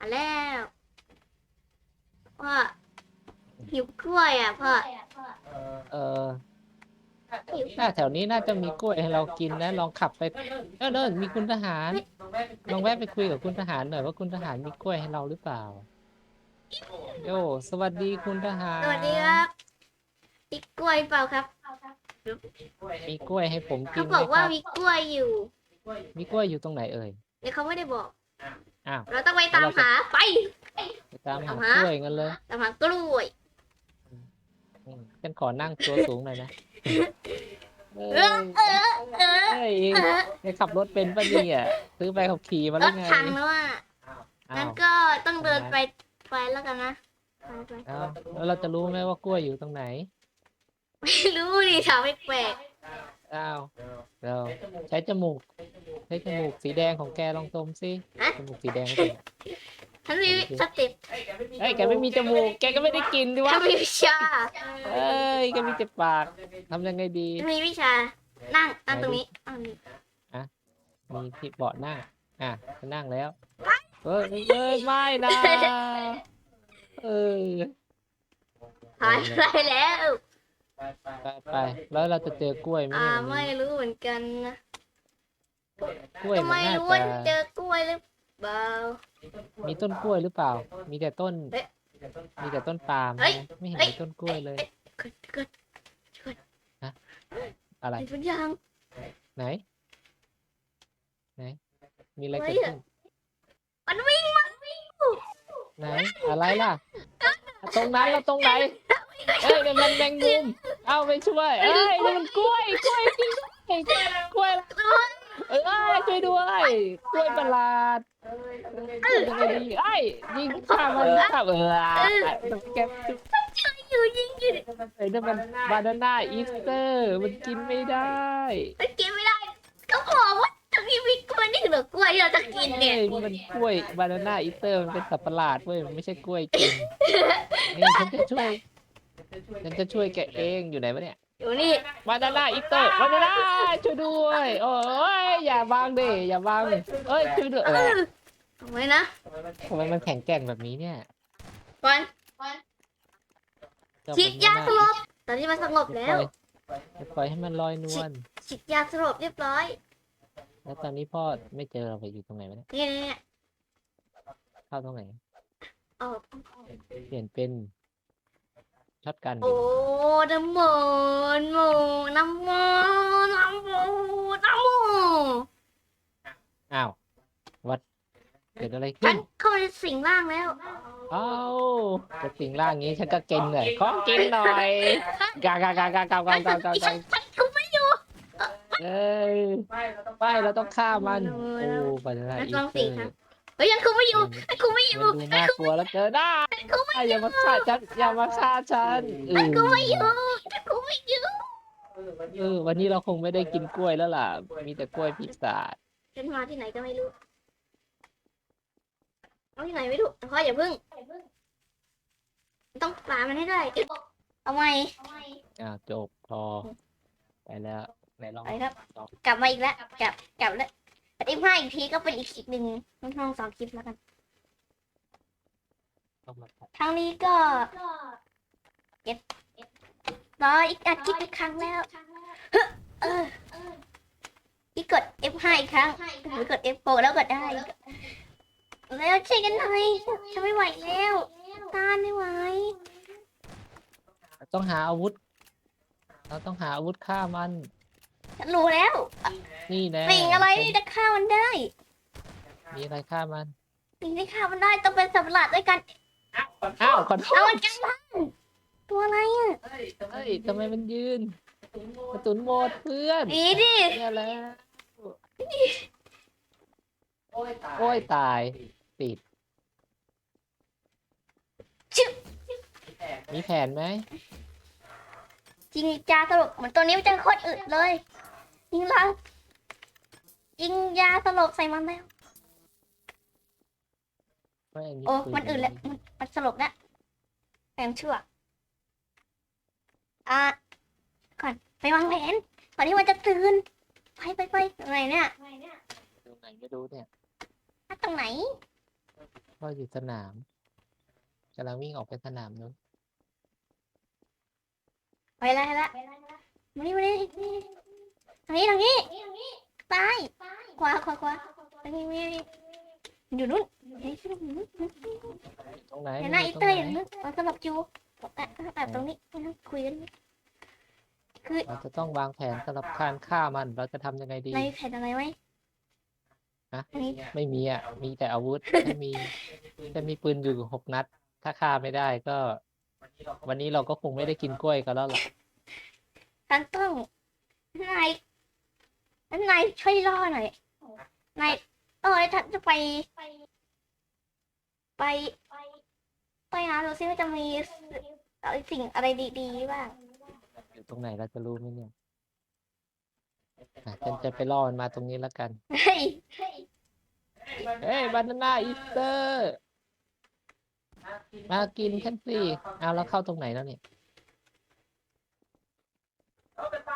อะแล้วพ่อหิวกล้วยอะพ่อเออหน้าแถวนี้น่าจะมีกล้วยให้เรากินนะ ลองขับไปเออเดินมีคุณทหาร ลองแวะไปคุยกับคุณทหารหน่อยว่าคุณทหารมีกล้วยให้เราหรือเปล่าโยสวัสดีคุณทหารสวัสดีครับมีกล้วยเปล่าครับ มีกล้วยให้ผมกิเขานบไหมอกคว่ารับมีกล้วยอยู่ มีกล้วยอยู่ตรงไหนเอ่ยแต่เขาไม่ได้บอก อ้าวเราต้องไปตามหาไปไปตามหาเอาฮะกล้วยกันเลยตามหากล้วยอืมฉันขอนั่งตัวสูงหน่อยนะเอ้เอยอเออเออเอ้ยเออได้ขับรถเป็นปะเนี่ยซื้อใบขับขี่มาหรรือถไงพังแล้วอะอ้างั้นวก็ต้องเดินไปไปแล้วกันนะไปไปอ้าวแล้วเราจะรู้ไหมว่ากล้วยอยู่ตรงไหน ไม่รู้ดิถามแปลก อ้าวเราใช้จมูก ใช้จมูกสีแดงของแกลองดมสิจมูกสีแดงเป็นไงๆฉันมีสเต็ปเอ้ยแกไม่มีจมูก แกก็ไม่ได้กินดิวะฉันมีวิชาเอ้ยแกมีแต่ปากทำยังไงดี ฉันมีวิชา นั่งนั่งตรงนี้นั่งนี่มีที่เบาะนั่ง อะจะนั่งแล้วเอ้ยเอ้ยไม่นะเออหายไปแล้ว ไปไปแล้วเราจะเจอกล้วยไหมอ่าเนี่ยวันไม่นี้รู้เหมือนกันนะกล้วยก็มันไม่น่ารู้ว่าจะเจอกล้วยหรือเปล่า มีต้นกล้วยหรือเปล่า มีแต่ต้น เอ๊ะมีแต่ต้นปาล์มเฮ้ย นะไม่เห็นเฮ้ยมีต้นกล้วยเลย เกิดเกิดอะไร เห็นทุกอย่าง ไหน ไหน มีอะไรเฮ้เกิยดขึ้นมันวิ่งมันวิ่งไหน อะไรล่ะ ตรงนั้นแล้วตรงไหนเอ้ยนี่มันแมงมุม เอ้าไปช่วยเอ้ยนี่มันกล้วยกล้วยจริงด้วยกล้วยเอ้ยช่วยด้วยกล้วยประหลาดยังไงดีเอ้ยยิงข้ามันข้าเออแกอยู่ยิงอยู่ไอ้นั่นมันบานาน่าอีสเตอร์มันกินไม่ได้มันกินไม่ได้ก็บอกว่าตรงนี้มีกล้วยนี่เหรือกล้วยที่เราจะกินเนี่ยอ้มันกล้วยบานาน่าอีสเตอร์มันเป็นสัตว์ประหลาดเว้ยมันไม่ใช่กล้วยกินนี่ฉันจะช่วย ฉันจะช่วยแกเองอยู่ไหนวะเนี่ยอยู่นี่บานาน่าอีสเตอร์บานาน่าช่วยด้วยโอ้ยอย่าบังดิอย่าบังเอ้ยช่วยด้วยเอเอออทำไมนะทำไมมันแข็งแกร่งแบบนี้เนี่ยก่อนเจ้ฉีดยาบนสลบตอนนี้มันสงบอย่าแล้วปล่อยอย่าปล่อยให้มันลอยนวลฉีดยาสลบเรียบร้อย แล้วตอนนี้พ่อไม่เจอเราไปอยู่ตรงไหนวะเนี่ยเนี่ยเนี่ยเนี่ยเข้าตรงไหนเอาเปลี่ยนเป็น ช็อตกันดิโอ้น้ำมันโมน้ำมันน้ำมันน้ำมันอ้าววัดเกิดอะไรฉัขึ้นนเข้าไปในสิ่งล่างแล้วเอ้าจะสิ่งล่างนี้ฉันก็กินเลยขอกินหน่อยกากากากากากากากาฉันฉันกูไม่อยู่เอ้ยไม่เราต้องฆ่ามันโอ้โอ้ยบานาน่าแล้วอีลองสเตสิอร์ครับเฮ้ยยังกูไม่อยู่ยังกูไม่อยู่มันดูน่ากลัวแล้วเกินได้อย่ามาฆ่าฉันอย่ามาฆ่าฉันเออกูไม่อยู่กูไม่อยู่เออ วันนี้เราคงไม่ได้กินกล้วยแล้วล่ะ มีแต่กล้วยพิศาจฉันมาที่ไหนก็ไม่รู้เอาที่ไหนไม่รู้พ่ออย่าพึ่งต้องปามันให้ได้เอาไหมอ่าจบพอไปแล้วไหนลอง ไปครับ กลับมาอีกแล้วกลับกลับแล้ว แต่อีกห้าอีกทีก็เป็นอีกคลิปหนึ่งน้องๆสองคลิปแล้วกัน ต้องมาครั้งนี้ก็เก็บรออีกอาทิตย์อีกครั้งแล้ว เอออีกกด F5 อีกครั้งหรือกด F4 แล้วกดได้ แล้วช่วยกันหน่อยฉันไม่ไหวแล้วต้านไม่ไหวต้องหาอาวุธ เราต้องหาอาวุธฆ่ามัน ฉันรู้แล้วนี่แน่สิ่งอะไรที่จะฆ่ามันได้มีอะไรฆ่ามันสิ่งที่ฆ่ามันได้ต้องเป็นสัตว์ประหลาดด้วยกันอ้าวขอโทเอาษมันกันบ้างตัวอะไรอะเฮ้ยทำไมมันยืนกระสุนหมดเพื่อนหนีดิเนี่ยแหละโอ้ยตายติดมีแผนไหมจริงจาสลบเหมือนตัวนี้มันจะโคตรอึดเลย ยิงเรายิงยาสลบใส่มันแล้ว ไม่อันนี้โอ้ ปืมันอึดแล้วมันมันสลบแล้วแปลงเชือกอะก่อนไปวางแผนก่อนที่มันจะตื่น ไปไปไปตรงไหนเนี่ยตรงไหนไม่รู้เนี่ยอะตรงไหน พ่ออยู่สนามกำลังวิ่งออกไปสนามนู้นไปแล้วไปแล้วมานี่มานี่ทางนี้ทางนี้ตายขวาขวาขวาทางนี้มานี่อยู่นู่นเฮ้ยอยู่นู่นตรงไหนเห็นมัหน้าออียู่เตตอรงร์อไหนยู่นู่นมันสลับอยู่อะอะตรงนี้คุยกันคือเราจะต้องวางแผนสำหรับการฆ่ามัน เราจะทำยังไงดีในแผ่นอะไรไหมฮะอันนี้ไม่มีอะ มีแต่อาวุธไม่มีจะมีปืนอยู่หกนัด ถ้าฆ่าไม่ได้ก็ วันนี้เราก็คงไม่ได้กินกล้วยกันแล้วล่ะฉันต้องนาย นายช่วยล่อหน่อยนายเออฉันจะไป ไป ไปหาดูซิว่าจะมีสิ่งอะไรดีๆบ้างอยู่ตรงไหนเราจะรู้ไหมเนี่ยอะฉันจะไปล่อมันมาตรงนี้แล้วกัน เฮ้ย เฮ้ยบานาน่าอีสเตอร์ มากินฉันสิเอาแล้วเข้าตรงไหนแล้วเนี่ย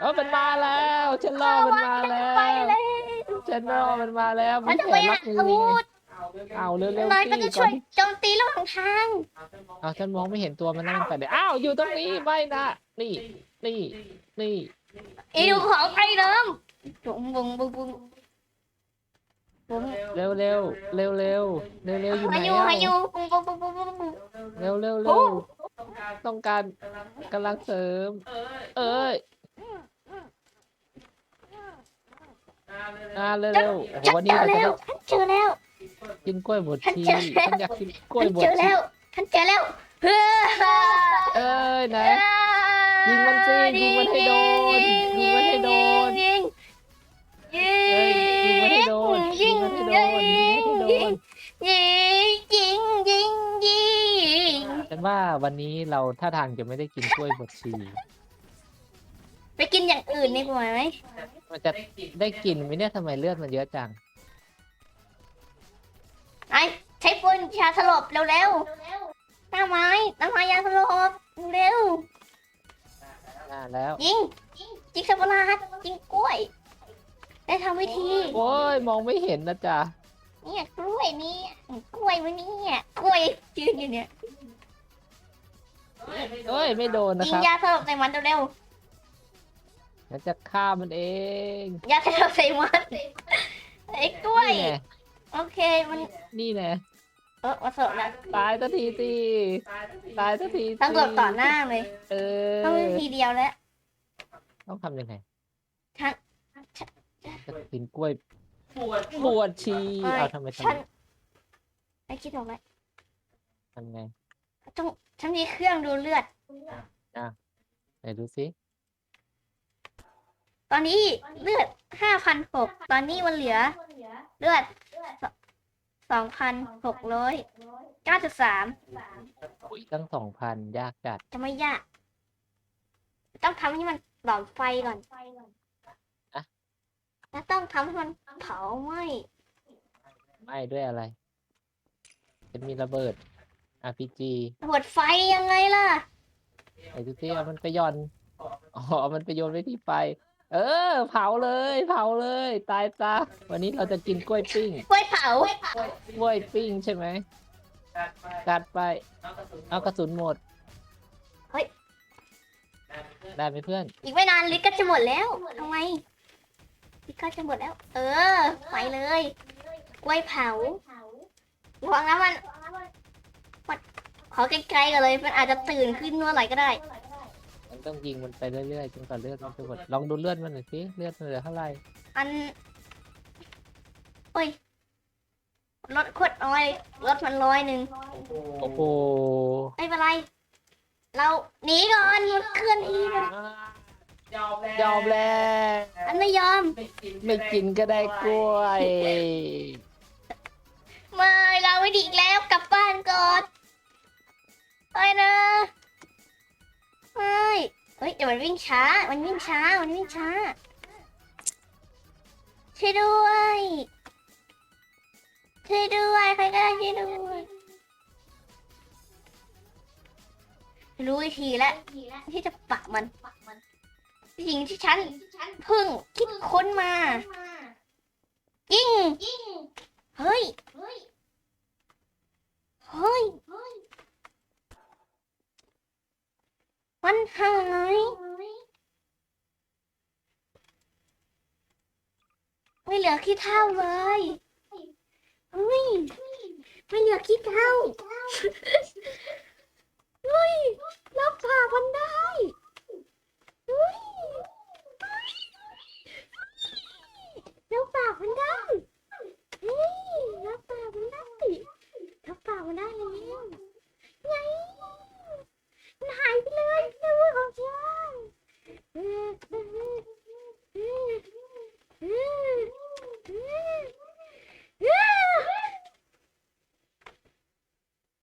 เออมันมาแล้วฉันล่อมันมาแล้ไปวเลยฉันล่อมันมาแล้วฉัมีนจะแผไปนหารับมืออานี่วุไงธเอาเร็วๆนายก็สิจะก่ช่อวนยที่โจมตีระหว่างทางเอาฉันมองไม่เห็นตัวมันแล้วมันไปไหนอ้าวอยู่ตรงนี้ไม่นะนี่นี่นี่อีดูของไอ้เดิมบุ้งบุ้งบุ้งบุ้งบุ้งเร็วเร็วเร็วเร็วเร็วเร็วอยู่ไหนฮายุอะฮายุบุ้งบุ้งบุ้งบุ้งบุ้งบุ้งเร็วเร็วโอ้เร็วต้องการกำลังเสริม เอ้ย อ่าเร็วเร็วโอ้โหฉันวันเจนี้อเราจะแล้ได้วฉันเจอแล้วกินกล้วยบดฉันชีเจอแล้วฉันอยากกินกล้วยฉันบดเจอชีแล้วฉันเจอแล้วเฮ้ยเอ้ยไหน ยิงมันสิยิงมันให้โดนยิงมันให้โดนยิงยิเอ้ยยิงมันให้โดนยิยิงงมันให้โดนยิงมันให้โดน ยิงยิงยิงยิงฉันว่าวันนี้เราท่าทางจะไม่ได้กินกล้วยบดชีไปกินอย่างอื่นดีกว่าไหม มันจะได้กินไหมเนี่ยทำไมเลือดมันเยอะจัง ไอ้ใช้ปืนยาสลบเร็วๆหน้าไม้หน้าไม้ยาสลบเร็วน่าแล้วยิงยิงสับปะรดยิงกล้วย ได้ทำวิธี โอ้ยมองไม่เห็นนะจ๊ะเนี่ยกล้วยนี่กล้วยวันนี้เนี่ยกล้วยยืนอยู่เนี่ยเอ้ยไม่โดนนะยิคงรับยาสลบใส่มันเร็ว ฉันจะฆ่ามันเองๆยาสลบใส่มันไอ้กล้วย นี่แน่โอเคมันนี่แน่เออมาสลบแล้วตายสักทีสิตายสักทีสิต้องกดต่อหน้าเลยเออต้องทีเดียวแล้วต้องทำยังไงฉันจะกินกล้วยบวชชีไม่เอาทำไมทำฉันไมไอ้คิดออกแล้วทำไงต้องฉันมีเครื่องดูเลือดไหนดูสิ ตอนนี้เลือดห้าพันหกตอนนี้มันเหลือ เลือดสองพันหกร้อยเก้าจุดสามอุ้ยตั้งสองพันยากจัดจะไม่ยาก ต้องทำให้มันหลอมไฟก่อนอะแล้วต้องทำให้มันเผาไหม้ไหม้ด้วยอะไรจะมีระเบิด RPG ระเบิดไฟยังไงล่ะไหนดูสิเอามันไปหย่อนอ๋อเอามันไปโยนไว้ที่ไฟ เออ เผาเลย เผาเลย ตายซะวันนี้เราจะกินกล้วยปิ้ง กล้วยเผากล้วยปิ้งใช่ไหมกัดไปเอากระสุนหมดเฮ้ย ได้ไหมเพื่อน อีกไม่นานลิตรก็จะหมดแล้วทำไมลิตรก็จะหมดแล้ว เออ ไปเลย กล้วยเผาระวังนะมันมันขอไกลๆกันเลย มันอาจจะตื่นขึ้นเมื่อไหร่ก็ได้ มันต้องยิงมันไปเรื่อยๆจนกว่าเลือดมันจะหมดลองดูเลือดมันหน่อยสิเลือดมันเหลือเท่าไหร่อันโอ้ยรถขวดน้อยรถมันร้อยหนึ่งโอ้โหไม่เป็นไร เราหนีก่อนมันเคลื่อนที่นะยอมแล้วมันไม่ยอม ไม่กินก็ได้กล้วยไม่เราไม่ดีอีกแล้วกลับบ้านก่อนไปนะ ไม่เฮ้ยเดี๋ยวมันวิ่งช้า มันวิ่งช้า มันวิ่งช้า ช่วยด้วย ช่วยด้วยใครก็ได้ช่วยด้วยรู้วิธีแล้วที่จะปักมันสิ่งที่ฉันเพิ่งคิดค้นมายิงเฮ้ย เฮ้ย วันหายไม่เหลือขี้เท่าเลยไม่ไม่เหลือขี้เท่าอุ้ยรับผ่ามันได้อุ้ย